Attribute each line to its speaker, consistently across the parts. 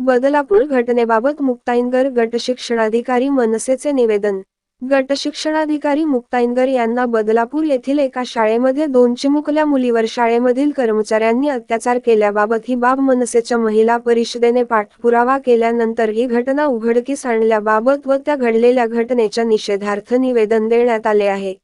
Speaker 1: बदलापूर घटनेबाबत मुक्ताईनगर गट शिक्षणाधिकारी मनसेचे निवेदन. गट शिक्षणाधिकारी मुक्ताईनगर यांना बदलापूर येथील एका शाळेमध्ये दोन चिमुकल्या मुलीवर शाळेमधील कर्मचाऱ्यांनी अत्याचार केल्याबाबत ही बाब मनसेच्या महिला परिषदेने पाठपुरावा केल्यानंतर ही घटना उघडकीस आणल्याबाबत व त्या घडलेल्या घटनेच्या निषेधार्थ निवेदन देण्यात आले आहे.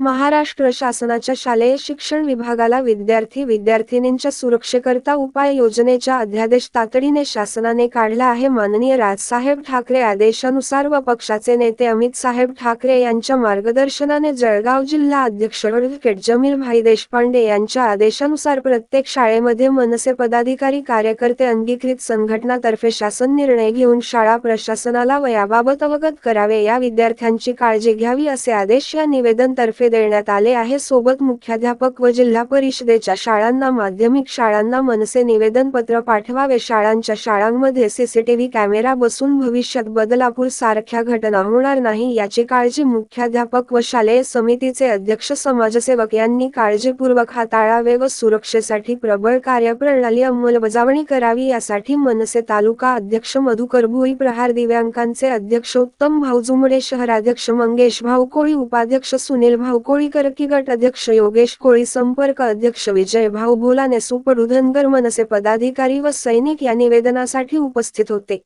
Speaker 1: महाराष्ट्र शासनाच्या शालेय शिक्षण विभागाला विद्यार्थी विद्यार्थिनींच्या सुरक्षेकरता उपाय योजनेच्या अध्यादेश तातडीने शासनाने काढला आहे. माननीय राजसाहेब ठाकरे आदेशानुसार व पक्षाचे नेते अमित साहेब ठाकरे यांच्या मार्गदर्शनाने जळगाव जिल्हा अध्यक्ष ॲडव्होकेट जमील भाई देशपांडे यांच्या आदेशानुसार प्रत्येक शाळेमध्ये मनसे पदाधिकारी कार्यकर्ते अंगीकृत संघटनातर्फे शासन निर्णय घेऊन शाळा प्रशासनाला व याबाबत अवगत करावे या विद्यार्थ्यांची काळजी घ्यावी असे आदेश या निवेदन देण्यात आले आहे. सोबत मुख्याध्यापक व जिल्हा परिषदेच्या शाळांना माध्यमिक शाळांना मनसे निवेदन पत्र पाठवावे. शाळांच्या शाळांमध्ये सीसीटीव्ही कॅमेरा बसून भविष्यात बदलापूर सारख्या घटना होणार नाही याची काळजी मुख्याध्यापक व शालेय समितीचे अध्यक्ष समाजसेवक यांनी काळजीपूर्वक हाताळावे व सुरक्षेसाठी प्रबळ कार्यप्रणाली अंमलबजावणी करावी यासाठी मनसे तालुका अध्यक्ष मधुकर भुई प्रहार दिव्यांकांचे अध्यक्ष उत्तम भाऊ जुमडे शहराध्यक्ष मंगेश भाऊ कोळी उपाध्यक्ष सुनील भाऊ कोळी करकी गट अध्यक्ष योगेश कोळी संपर्क अध्यक्ष विजय भाऊ भोलाने सुपडू धनगर मनसे पदाधिकारी व सैनिक या निवेदनासाठी उपस्थित होते.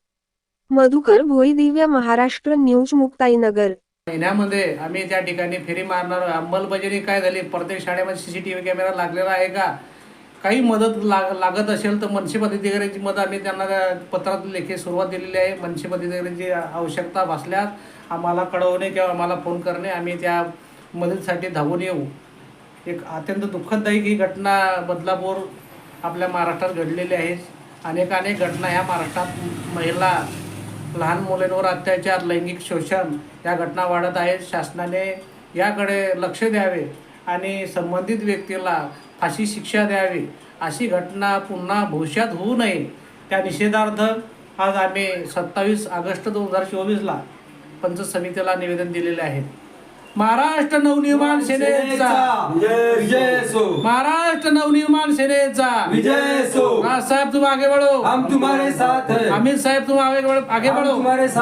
Speaker 1: मधुकर भोई दिव्य महाराष्ट्र न्यूज मुक्ताईनगर
Speaker 2: महिन्यामध्ये आम्ही त्या ठिकाणी फेरी मारणार अंमलबजावणी काय झाली? प्रत्येक शाळेमध्ये सीसीटीव्ही कॅमेरा लागलेला आहे का? काही मदत लाग लागत असेल तर मनसे पदाधिकाऱ्यांची मदत आम्ही त्यांना पत्रात लेखी सुरुवात दिलेली आहे. मनसे पदाधिकाऱ्यांची आवश्यकता भासल्यास आम्हाला कळवणे किंवा आम्हाला फोन करणे. आम्ही त्या मदतीसाठी धावून येऊ. एक अत्यंत दुःखदायी ही घटना बदलापूर आपल्या महाराष्ट्रात घडलेली आहे. अनेकानेक घटना ह्या महाराष्ट्रात महिला लहान मुलांवर अत्याचार लैंगिक शोषण या घटना वाढत आहेत. शासनाने याकडे लक्ष द्यावे आणि संबंधित व्यक्तीला फाशी शिक्षा द्यावी. अशी घटना पुन्हा भविष्यात होऊ नये. त्या निषेधार्थ आज आम्ही सत्तावीस ऑगस्ट दोन हजार चोवीसला पंच समितीला निवेदन दिलेले आहे. महाराष्ट्र नवनिर्माण सेनेचा.
Speaker 3: विजय विजय सो.
Speaker 2: महाराष्ट्र नवनिर्माण सेनेचा.
Speaker 3: विजय सो.
Speaker 2: राज साहेब तुम आगे बढ़ो
Speaker 3: हम तुम्हारे साथ हैं.
Speaker 2: अमित साहेब तुम आगे बढ़ो आगे बढ़ो
Speaker 3: साथ